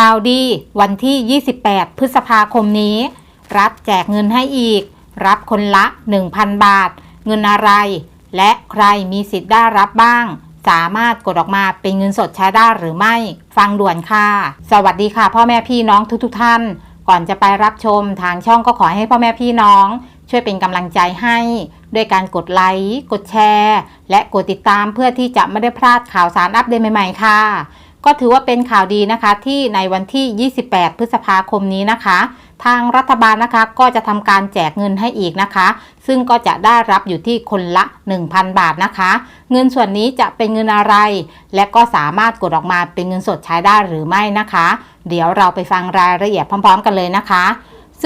ข่าวดีวันที่ 28 พฤษภาคมนี้ รัฐแจกเงินให้อีก รับคนละ 1,000 บาท เงินอะไร และใครมีสิทธิ์ได้รับบ้าง สามารถกดออกมาเป็นเงินสดใช้ได้หรือไม่ ฟังด่วนค่ะ สวัสดีค่ะ พ่อแม่พี่น้องทุกๆทท่าน ก่อนจะไปรับชมทางช่องก็ขอให้พ่อแม่พี่น้อง ช่วยเป็นกำลังใจให้ ด้วยการกดไลค์ กดแชร์ และกดติดตามเพื่อที่จะไม่ได้พลาดข่าวสารอัปเดตใหม่ๆค่ะ ก็ถือว่าเป็นข่าวดีนะคะที่ในวันที่ 28 พฤษภาคมนี้นะคะ ทางรัฐบาลนะคะก็จะทำการแจกเงินให้อีกนะคะ ซึ่งก็จะได้รับอยู่ที่คนละ 1,000 บาทนะคะ เงินส่วนนี้จะเป็นเงินอะไร และก็สามารถกดออกมาเป็นเงินสดใช้ได้หรือไม่นะคะ เดี๋ยวเราไปฟังรายละเอียดพร้อม ๆ กันเลยนะคะ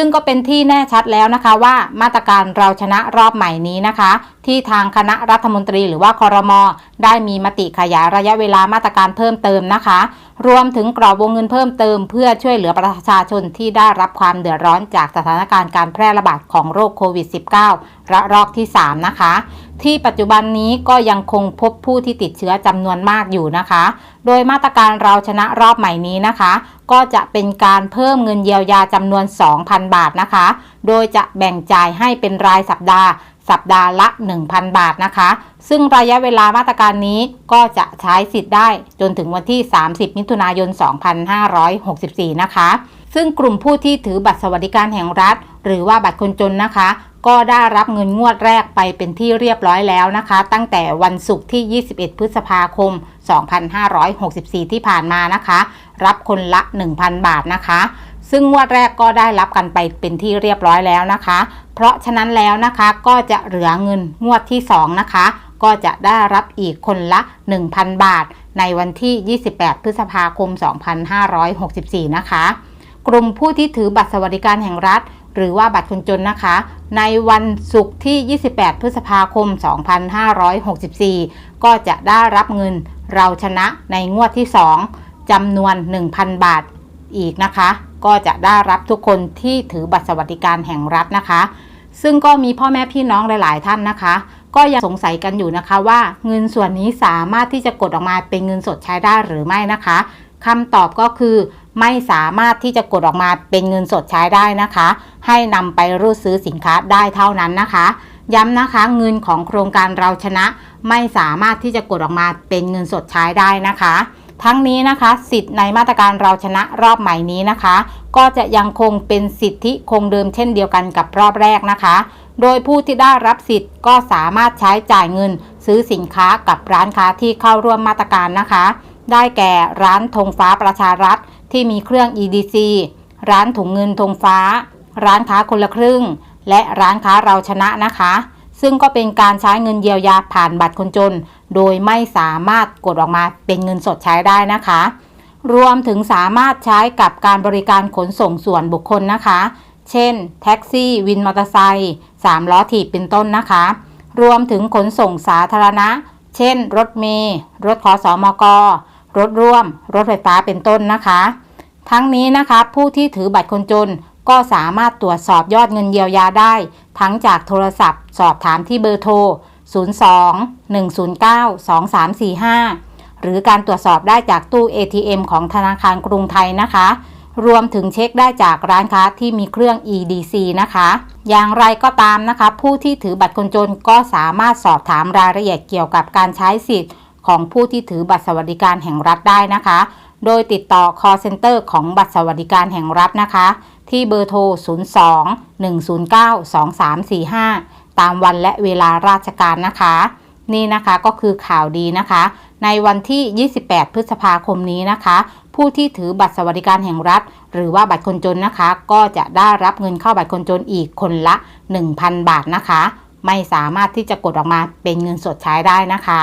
ซึ่งก็เป็นที่แน่ชัดแล้วนะคะว่ามาตรการเราชนะรอบใหม่นี้นะคะ ที่ทางคณะรัฐมนตรีหรือว่าคอรมอได้มีมติขยายระยะเวลามาตรการเพิ่มเติมนะคะ รวมถึงกรอบวงเงินเพิ่มเติม เพื่อช่วยเหลือประชาชนที่ได้รับความเดือดร้อนจากสถานการณ์การแพร่ระบาดของโรคโควิด -19 ระลอกที่ 3 นะคะ ที่ปัจจุบันนี้ก็ยังคงพบผู้ที่ติดเชื้อจำนวนมากอยู่นะคะ โดยมาตรการเราชนะรอบใหม่นี้นะคะ ก็จะเป็นการเพิ่มเงินเยียวยาจำนวน 2,000 บาทนะคะ โดยจะแบ่งจ่ายให้เป็นรายสัปดาห์ สัปดาห์ละ 1,000 บาทนะคะ ซึ่งระยะเวลามาตรการนี้ก็จะใช้สิทธิ์ได้จนถึงวันที่ 30 มิถุนายน 2564 นะคะ ซึ่งกลุ่มผู้ที่ถือบัตรสวัสดิการแห่งรัฐ หรือว่าบัตรคนจนนะคะ ก็ได้รับเงินงวดแรกไปเป็นที่เรียบร้อยแล้วนะคะ ตั้งแต่วันศุกร์ที่ 21 พฤษภาคม 2564 ที่ผ่านมานะคะ รับคนละ 1,000 บาทนะคะซึ่งงวดแรกก็ได้รับกันไปเป็นที่เรียบร้อยแล้วนะคะ เพราะฉะนั้นแล้วนะคะก็จะเหลือเงินงวดที่ 2 นะคะ ก็จะได้รับอีกคนละ 1,000 บาท ในวันที่ 28 พฤษภาคม 2564 นะคะ กลุ่มผู้ที่ถือบัตรสวัสดิการแห่งรัฐ หรือว่าบัตรคนจนนะคะ ในวันศุกร์ที่ 28 พฤษภาคม 2564 ก็จะได้รับเงินเราชนะในงวดที่ 2จำนวน 1,000 บาทอีกนะคะ ก็จะได้รับทุกคนที่ถือบัตรสวัสดิการแห่งรัฐนะคะ ซึ่งก็มีพ่อแม่พี่น้องหลาย ๆ ท่านนะคะก็ยังสงสัยกันอยู่นะคะว่าเงินส่วนนี้สามารถที่จะกดออกมาเป็นเงินสดใช้ได้หรือไม่นะคะคำตอบก็คือ ไม่สามารถที่จะกดออกมาเป็นเงินสดใช้ได้นะคะ ให้นำไปรูดซื้อสินค้าได้เท่านั้นนะคะ ย้ำนะคะเงินของโครงการเราชนะ ไม่สามารถที่จะกดออกมาเป็นเงินสดใช้ได้นะคะ ทั้งนี้นะคะ สิทธิ์ในมาตรการเราชนะรอบใหม่นี้นะคะ ก็จะยังคงเป็นสิทธิคงเดิมเช่นเดียวกันกับรอบแรกนะคะโดยผู้ที่ได้รับสิทธิ์ก็สามารถใช้จ่ายเงิน ซื้อสินค้ากับร้านค้าที่เข้าร่วมมาตรการนะคะ ได้แก่ร้านธงฟ้าประชารัฐ ที่มีเครื่อง EDC ร้านถุงเงินธงฟ้า ร้านค้าคนละครึ่ง และร้านค้าเราชนะนะคะ ซึ่งก็เป็นการใช้เงินเยียวยาผ่านบัตรคนจน โดยไม่สามารถกดออกมาเป็นเงินสดใช้ได้นะคะ รวมถึงสามารถใช้กับการบริการขนส่งส่วนบุคคลนะคะ เช่น แท็กซี่วินมอเตอร์ไซค์สามล้อถีบเป็นต้นนะคะ รวมถึงขนส่งสาธารณะ เช่น รถเมล์รถขอสอมก รถร่วม รถไฟฟ้าเป็นต้นนะคะ ทั้งนี้นะคะผู้ที่ถือบัตรคนจนก็สามารถตรวจสอบยอดเงินเยียวยาได้ ทั้งจากโทรศัพท์ สอบถามที่เบอร์โทร 02 109 2345 หรือการตรวจสอบได้จากตู้ ATM ของธนาคารกรุงไทยนะคะ รวมถึงเช็คได้จากร้านค้าที่มีเครื่อง EDC นะคะ อย่างไรก็ตามนะคะ ผู้ที่ถือบัตรคนจนก็สามารถสอบถามรายละเอียดเกี่ยวกับการใช้สิทธิ์ ของผู้ที่ถือบัตรสวัสดิการแห่งรัฐได้นะคะ โดยติดต่อ call center ของบัตรสวัสดิการแห่งรัฐนะคะ ที่เบอร์โทร 02 109 2345 ตามวันและเวลาราชการนะคะ นี่นะคะก็คือข่าวดีนะคะ ในวันที่ 28 พฤษภาคมนี้นะคะ ผู้ที่ถือบัตรสวัสดิการแห่งรัฐ หรือว่าบัตรคนจนนะคะ ก็จะได้รับเงินเข้าบัตรคนจนอีกคนละ 1,000 บาทนะคะ ไม่สามารถที่จะกดออกมาเป็นเงินสดใช้ได้นะคะ